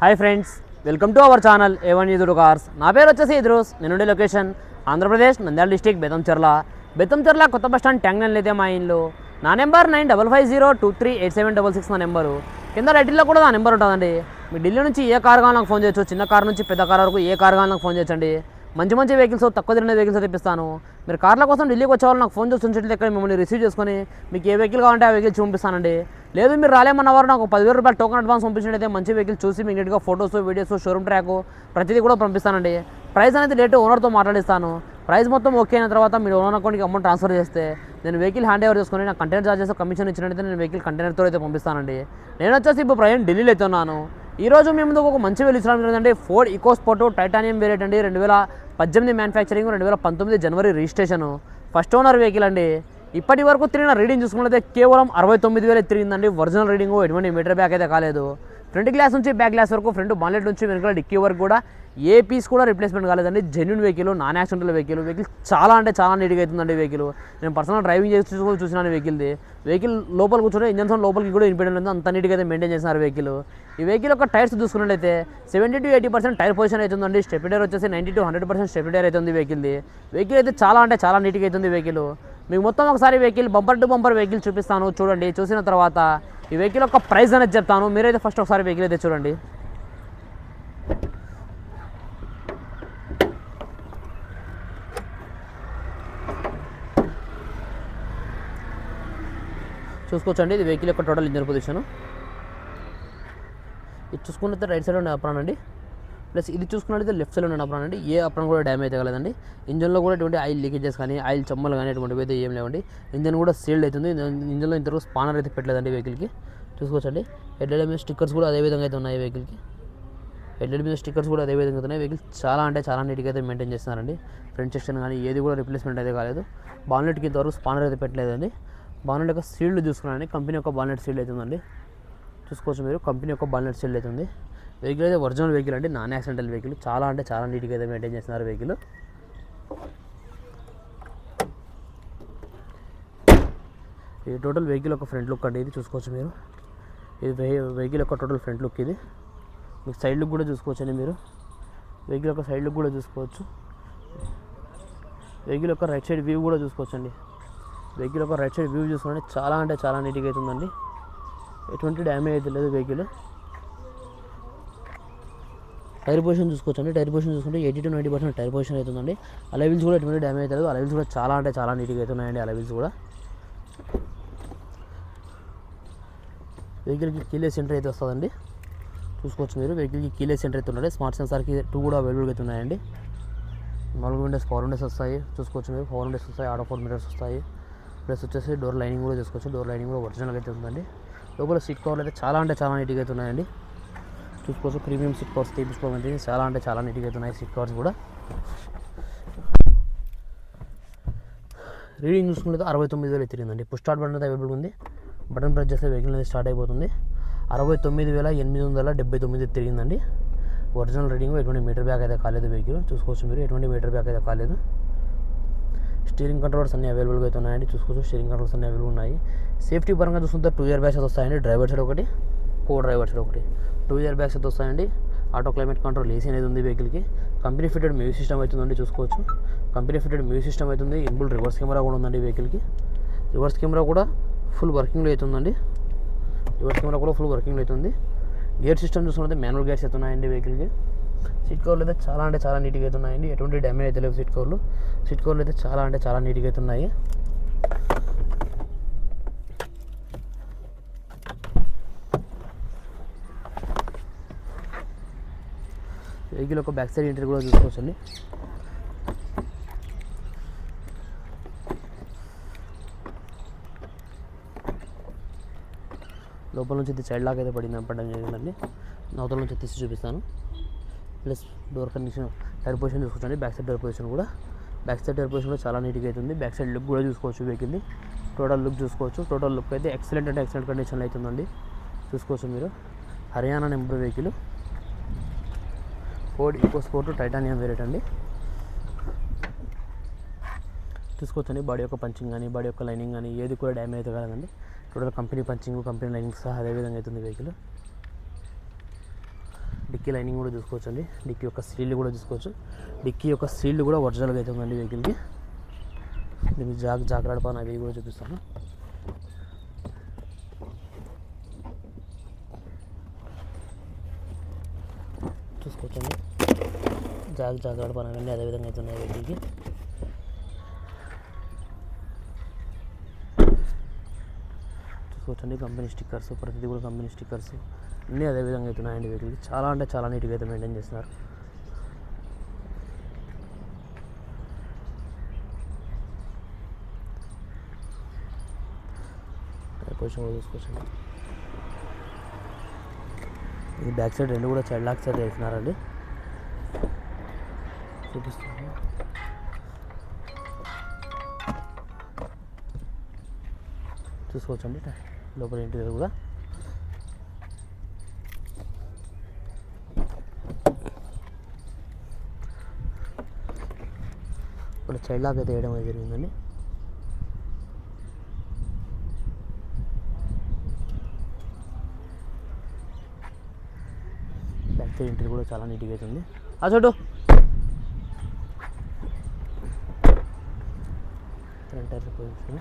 Hi friends welcome to our channel A one Idrus cars నా పేరు వచ్చేసి ఇద్రూస్ నేనుండే లొకేషన్ ఆంధ్రప్రదేశ్ నంద్యాల డిస్టిక్ బెతంచెర్ల బెతంచెర్ల కొత్త బస్ స్టాండ్ ట్యాంగ్ అయితే మా ఇంట్లో నా number nine double five zero two three eight seven double six నా నెంబరు. కింద రెడ్డిలో కూడా నా నెంబర్ ఉంటుందండి. మీ ఢిల్లీ నుంచి ఏ కార్ కావాలి నాకు ఫోన్ చేయొచ్చు చిన్న కార్ నుంచి పెద్ద కార్ వరకు ఏ కార్ కావాలి నాకు ఫోన్ చేయొచ్చండి. మంచి మంచి వెహికల్స్ తక్కువ తిరిగిన వెహికల్స్ తెప్పిస్తాను. మీరు కార్ల కోసం ఢిల్లీకి వచ్చేవాళ్ళు నాకు ఫోన్ చేసి ఉంచేట్లు ఇక్కడ మిమ్మల్ని రిసీవ్ చేసుకొని మీకు ఏ వెహికల్ కావాలంటే ఆ వెహికల్ చూపిస్తానండి. లేదు మీరు రాలేమన్నవారు నాకు పదివేల రూపాయలు టోకన్ అడ్వాన్స్ పంపించినట్టయితే మంచి వెహికల్ చూసి మీకు నీట్గా ఫోటోస్ వీడియోస్ షోరూమ్ ట్రాక్ ప్రతిదీ కూడా పంపిస్తానండి. ప్రైస్ అనేది డేట్ ఓనర్తో మాట్లాడిస్తాను. ప్రైస్ మొత్తం ఓకే అయిన తర్వాత మీరు ఓనర్ అకౌంట్కి అమౌంట్ ట్రాన్స్ఫర్ చేస్తే నేను వెహికల్ హ్యాండ్ ఓవర్ చేసుకుని నాకు కంటైనర్ చార్జెస్ కమిషన్ ఇచ్చినట్టయితే నేను వెహికల్ కంటైనర్తో అయితే పంపిస్తానండి. నేను వచ్చేసి ఇప్పుడు ప్రయాణం ఢిల్లీలో అయితే ఉన్నాను. ఈరోజు మేము మీ ఒక మంచి వెహికల్ ఇచ్చడం జరిగిందండి Ford EcoSport titanium variant అండి. రెండు వేల పద్దెనిమిది మ్యానుఫ్యాక్చరింగ్ రెండు వేల పంతొమ్మిది జనవరి రిజిస్ట్రేషన్ ఫస్ట్ ఓనర్ వెహికల్ అండి. ఇప్పటి వరకు తిరిగిన రీడింగ్ చూసుకున్నట్లయితే కేవలం అరవై తొమ్మిది వేలు తిరిగిందండి. ఒరిజినల్ రీడింగ్ ఎటువంటి మీటర్ బ్యాక్ అయితే కాలేదు. ఫ్రంట్ గ్లాస్ నుంచి బ్యాక్ గ్లాస్ వరకు ఫ్రంట్ బాన్లెట్ నుంచి వెనుక డిక్కీ వరకు కూడా ఏ పీస్ కూడా రిప్లేస్మెంట్ కాలేదండి. Genuine vehicle non accidental vehicle vehicle చాలా అంటే చాలా నీట్గా అవుతుందండి వెహికల్ నేను పర్సనల్ డ్రైవింగ్ చేసి చూసినాను వెహికల్ది వెహికల్ లోపల కూర్చొని ఇంజన్ సౌండ్ లోపలికి కూడా ఇంపెండెంట్ ఉంది అంత నీట్గా అయితే మెయింటైన్ చేసినారు వెహికల్ ఈ వెహికల్ యొక్క టైర్స్ చూసుకున్నట్లయితే seventy to eighty percent tyre position అవుతుందండి. స్టెప్ టైర్ వచ్చేసి ninety to hundred percent step tyre అవుతుంది వెహికల్ది వెహికల్ అయితే చాలా అంటే చాలా నీట్గా అవుతుంది వెహికల్ మీకు మొత్తం ఒకసారి vehicle bumper to bumper vehicle చూపిస్తాను. చూడండి చూసిన తర్వాత ఈ వెహికల్ యొక్క ప్రైస్ అనేది చెప్తాను. మీరైతే ఫస్ట్ ఒకసారి వెహికల్ అయితే చూడండి. చూసుకోవచ్చండి ఇది వెహికల్ యొక్క టోటల్ ఇంజన్ పొజిషన్. ఇది చూసుకున్నట్టు రైట్ సైడ్ ఉండే అప్రాన్ అండి. ప్లస్ ఇది చూసుకున్నట్లయితే లెఫ్ట్ సైడ్ ఉన్న అప్రాన్ అండి. ఏ అప్రాన్ కూడా డ్యామేజ్ అవ్వలేదండి ఇంజన్లో కూడా ఎటువంటి ఆయిల్ లీకేజెస్ కానీ ఆయిల్ చెమ్మలు కానీ ఎటువంటివి అయితే ఏం లేవండి. ఇంజన్ కూడా సీల్డ్ అవుతుంది. ఇంజన్లో ఇంతవరకు స్పానర్ అయితే పెట్టలేదండి వెహికల్కి చూసుకోవచ్చండి. హెడ్లైట్ మీద స్టిక్కర్స్ కూడా అదే విధంగా అయితే ఉన్నాయి వెహికల్కి హెడ్లైట్ మీద స్టిక్కర్స్ కూడా అదే విధంగా ఉన్నాయి. వెహికల్ చాలా అంటే చాలా నీట్గా అయితే మెయింటైన్ చేస్తున్నారండి. ఫ్రంట్ సెక్షన్ కానీ ఏది కూడా రిప్లేస్మెంట్ అయితే కాలేదు. బాన్లెట్కి ఇంతవరకు స్పానర్ అయితే పెట్టలేదండి. బాన్లెట్ యొక్క సీల్డ్ చూసుకున్నానండి కంపెనీ యొక్క బాన్లెట్ సీల్డ్ అవుతుందండి. చూసుకోవచ్చు మీరు. కంపెనీ యొక్క బాన్లెట్ సీల్డ్ అవుతుంది. వెహికల్ అయితే ఒరిజినల్ వెహికల్ అండి నాన్ యాక్సిడెంటల్ వెహికల్ చాలా అంటే చాలా నీట్గా అయితే మెయింటైన్ చేస్తున్నారు వెహికల్ ఇది టోటల్ వెహికల్ ఒక ఫ్రంట్ లుక్ అండి ఇది చూసుకోవచ్చు మీరు. ఇది వెహి- వెహికల్ యొక్క టోటల్ ఫ్రంట్ లుక్ ఇది. మీకు సైడ్ లుక్ కూడా చూసుకోవచ్చు అండి మీరు. వెహికల్ యొక్క సైడ్ లుక్ కూడా చూసుకోవచ్చు. వెహికల్ యొక్క రైట్ సైడ్ వ్యూ కూడా చూసుకోవచ్చు అండి వెహికల్ యొక్క రైట్ సైడ్ వ్యూ చూసుకుంటే చాలా అంటే చాలా నీట్గా అవుతుందండి ఎటువంటి డ్యామేజ్ అయితే లేదు వెహికల్ టైర్ పొజిషన్ చూసుకోవచ్చు అండి టైర్ పొజిషన్ చూసుకుంటే eighty to ninety percent tyre position అవుతుందండి అలవిల్స్ కూడా ఎటువంటి డ్యామేజ్ అవుతుంది అలవిల్స్ కూడా చాలా అంటే చాలా నీట్గా అవుతున్నాయండి అలవిల్స్ కూడా. వెహికల్కి కీలే సెంటర్ అయితే వస్తుందండి. చూసుకోవచ్చు మీరు. వెహికల్కి కీలే సెంటర్ అయితే ఉన్నాయి స్మార్ట్ సెన్సార్కి టూ కూడా అవైలబుల్గా అయితే ఉన్నాయండి. నాలుగు విండోస్ పవర్ విండోస్ వస్తాయి. చూసుకోవచ్చు మీరు. పవర్ విండోస్ వస్తాయి. ఆటో ఫోర్ మీటర్స్ వస్తాయి. ప్లస్ వచ్చేసి డోర్ లైనింగ్ కూడా చూసుకోవచ్చు. డోర్ లైనింగ్ కూడా ఒరిజినల్ అయితే ఉందండి. లోపల సీట్ కవర్లు అయితే చాలా అంటే చాలా నీట్గా అయితే ఉన్నాయండి. చూసుకోవచ్చు ప్రీమియం సీట్ కవర్స్ తీపించుకోవాలంటే చాలా అంటే చాలా నీట్గా అయితే ఉన్నాయి సీట్ కవర్స్ కూడా. రీడింగ్ చూసుకుంటే అరవై తొమ్మిది వేలు తిరిగిందండి పుష్ స్టార్ట్ బటన్ అయితే అవైలబుల్ ఉంది. బటన్ ప్రెస్ చేస్తే వెహికల్ అనేది స్టార్ట్ అయిపోతుంది. అరవై తొమ్మిది వేల ఎనిమిది వందల డెబ్బై తొమ్మిది తిరిగిందండి ఒరిజినల్ రీడింగ్ ఎటువంటి మీటర్ బ్యాక్ అయితే కాలేదు వెహికల్ చూసుకోవచ్చు మీరు ఎటువంటి మీటర్ బ్యాక్ అయితే కాలేదు. స్టీరింగ్ కంట్రోల్స్ అన్ని అవైలబుల్గా అయితే ఉన్నాయండి. చూసుకోవచ్చు స్టీరింగ్ కంట్రోల్స్ అన్ని అవైలబుల్ ఉన్నాయి. సేఫ్టీ పరంగా చూసుకుంటే టూ ఇయర్ బ్యాగ్స్ వస్తాయండి. డ్రైవర్ సైడ్ ఒకటి కో డ్రైవర్ సైడ్ ఒకటి. టూ ఇయర్ బ్యాగ్స్ అయితే వస్తాయండి. ఆటో క్లైమేట్ కంట్రోల్ ఏసీ అనేది ఉంది వెహికల్కి. కంపెనీ ఫిటెడ్ మ్యూజిక్ సిస్టమ్ అవుతుందండి చూసుకోవచ్చు. కంపెనీ ఫిటెడ్ మ్యూజిక్ సిస్టమ్ అవుతుంది ఇన్బుల్ రివర్స్ కెమెరా కూడా ఉందండి వెహికల్కి. రివర్స్ కెమెరా కూడా ఫుల్ వర్కింగ్లో అవుతుందండి రివర్స్ కెమెరా కూడా ఫుల్ వర్కింగ్లో అవుతుంది గేర్ సిస్టమ్ చూసుకుంటే మాన్యువల్ గేర్స్ అయితే ఉన్నాయండి వెహికల్కి. సీట్ కవర్లు అయితే చాలా అంటే చాలా నీట్గా అవుతున్నాయండి ఎటువంటి డ్యామేజ్ అయితే లేవు సీట్ కవర్లు. సీట్ కవర్లు అయితే చాలా అంటే చాలా నీట్గా అవుతున్నాయి వెహికల్ ఒక బ్యాక్ సైడ్ ఇంటర్ కూడా చూసుకోవచ్చండి. లోపల నుంచి చైల్డ్ లాక్ అయితే పడింది పడడం జరిగిందండి. నవతల నుంచి తీసి చూపిస్తాను. Plus door condition tyre position చూసుకోవచ్చండి. బ్యాక్ సైడ్ టైర్ పొజిషన్ కూడా. బ్యాక్ సైడ్ టైర్ పొజిషన్ కూడా చాలా నీట్గా అవుతుంది బ్యాక్ సైడ్ లుక్ కూడా చూసుకోవచ్చు వెహికల్ని టోటల్ లుక్ చూసుకోవచ్చు. టోటల్ లుక్ అయితే ఎక్సలెంట్ అంటే ఎక్సలెంట్ కండిషన్లో అవుతుందండి చూసుకోవచ్చు మీరు. Haryana number vehicle Ford EcoSport titanium variant అండి. చూసుకోవచ్చండి బాడీ యొక్క పంచింగ్ కానీ బాడీ యొక్క లైనింగ్ కానీ ఏది కూడా డ్యామేజ్ అయితే కాదండి. Total company punching company lining సహా అదే విధంగా అవుతుంది వెహికల్ డిక్కీ లైనింగ్ కూడా చూసుకోవచ్చు అండి డిక్కీ యొక్క సీల్డ్ కూడా చూసుకోవచ్చు డిక్కీ యొక్క సీల్డ్ కూడా ఒరిజినల్గా అవుతుందండి వెహికల్కి దీనికి జాగ్ జాగ్రత్త పని అవి కూడా చూపిస్తాను చూసుకోవచ్చండి జాగ్ జాగ్రత్త పని అదేవిధంగా అయితే వీటికి. వెహికల్కి చూసుకోవచ్చండి కంపెనీ స్టిక్కర్స్ ప్రతిదీ కూడా కంపెనీ స్టిక్కర్స్. అన్నీ అదే విధంగా అయితే ఉన్నాయండి చాలా అంటే చాలా నీట్గా అయితే మెయింటైన్ చేస్తున్నారు. కొంచెం చూసుకోవచ్చండి. ఈ బ్యాక్ సైడ్ రెండు కూడా చైల్డ్ లాక్స్ అయితే వేసినారండి చూపిస్తాను. చూసుకోవచ్చండి. లోపల ఏంటి కూడా. ఇప్పుడు చైల్డ్ లాక్ అయితే వేయడం అయితే జరిగిందండి. బ్యాక్ సైడ్ కూడా చాలా నీట్గా అవుతుంది ఆ చోటు ఫ్రంట్ ఎర్ర పొజిషన్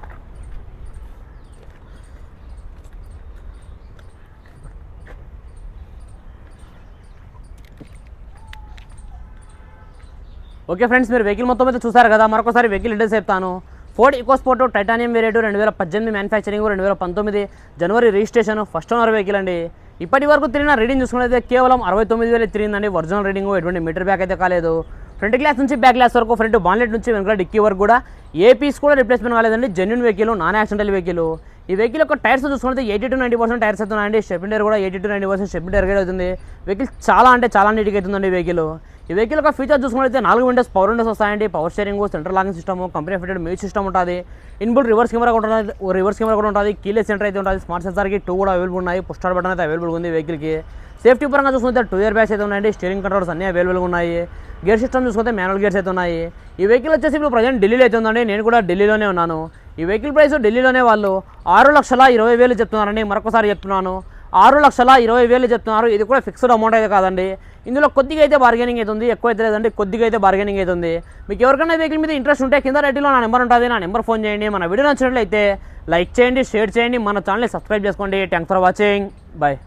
ఓకే ఫ్రెండ్స్ మీరు వెహికల్ మొత్తం అయితే చూసారు కదా మరొకసారి వెహికల్ డీటెయిల్స్ చెప్తాను Ford EcoSport titanium variant రెండు వేల పద్దెనిమిది మ్యానుఫ్యాక్చరింగ్ రెండు వేల పంతొమ్మిది జనవరి రిజిస్ట్రేషన్ ఫస్ట్ ఓనర్ వెహికల్ అండి. ఇప్పటి వరకు తిరిగిన రీడింగ్ చూసుకున్నైతే కేవలం అరవై తొమ్మిది వేలు తిరిగిందండి. ఒరిజినల్ రీడింగ్ ఎటువంటి మీటర్ బ్యాక్ అయితే కాలేదు. ఫ్రంట్ గ్లాస్ నుంచి బ్యాక్ గ్లాస్ వరకు ఫ్రంట్ బాన్లెట్ నుంచి వెనక డిక్కీ వరకు కూడా ఏ పీస్ కూడా రిప్లేస్మెంట్ కాలేదండి. Genuine vehicle non accidental vehicle ఈ వెహికల్ యొక్క టైర్స్ చూసుకుంటే eighty to ninety percent tyres అవుతున్నాయండి స్టెప్ టైర్ కూడా eighty to ninety percent step tyre అవుతుంది. వెహికల్ చాలా అంటే చాలా నీట్గా అవుతుందండి వెహికల్ ఈ వెహికల్ యొక్క ఫీచర్ చూసుకుంటే నాలుగు విండోస్ పవర్ విండోస్ వస్తాయండి. Power steering centre locking system company fitted music system ఉంటుంది. ఇన్బుల్ రివర్స్ కెమెరా కూడా ఉంటుంది రివర్స్ కెమెరా కూడా ఉంటుంది. కీలెస్ సెంటర్ అయితే ఉంటుంది. స్మార్ట్ సెన్సార్కి టూ కూడా అవైలబుల్ ఉన్నాయి. పుష్ బటన్ అయితే అవైలబుల్ ఉంది వెహికల్కి సేఫ్టీ పరంగా చూసుకుంటే టూ ఇయర్ బ్యాగ్స్ అయితే ఉన్నాయండి. స్టీరింగ్ కంట్రోల్స్ అన్నీ అవైలబుల్గా ఉన్నాయి. గేర్ సిస్టమ్ చూసుకుంటే మాన్యువల్ గేర్స్ అయితే ఉన్నాయి. ఈ వెహికల్ వచ్చేసి ఇప్పుడు ప్రజెంట్ ఢిల్లీలో అయితే ఉందండి. నేను కూడా ఢిల్లీలోనే ఉన్నాను. ఈ వెహికల్ ప్రైస్ ఢిల్లీలోనే వాళ్ళు ఆరు లక్షల ఇరవై వేలు చెప్తున్నారండి మరొకసారి చెప్తున్నాను. ఆరు లక్షల ఇరవై వేలు చెప్తున్నారు. ఇది కూడా ఫిక్స్డ్ అమౌంట్ అయితే కాదండి. ఇందులో కొద్దిగా అయితే బార్గెనింగ్ అవుతుంది ఎక్కువ అయితే లేదండి. కొద్దిగా అయితే బార్గెనింగ్ అవుతుంది మీకు ఎవరికైనా వెహికల్ మీద ఇంట్రెస్ట్ ఉంటే కింద రెడ్డిలో నా నెంబర్ ఉంటుంది. నా నెంబర్ ఫోన్ చేయండి. మన వీడియో నచ్చినట్లయితే లైక్ చేయండి షేర్ చేయండి. మన ఛానల్ని సబ్స్క్రైబ్ చేసుకోండి. Thanks for watching. బాయ్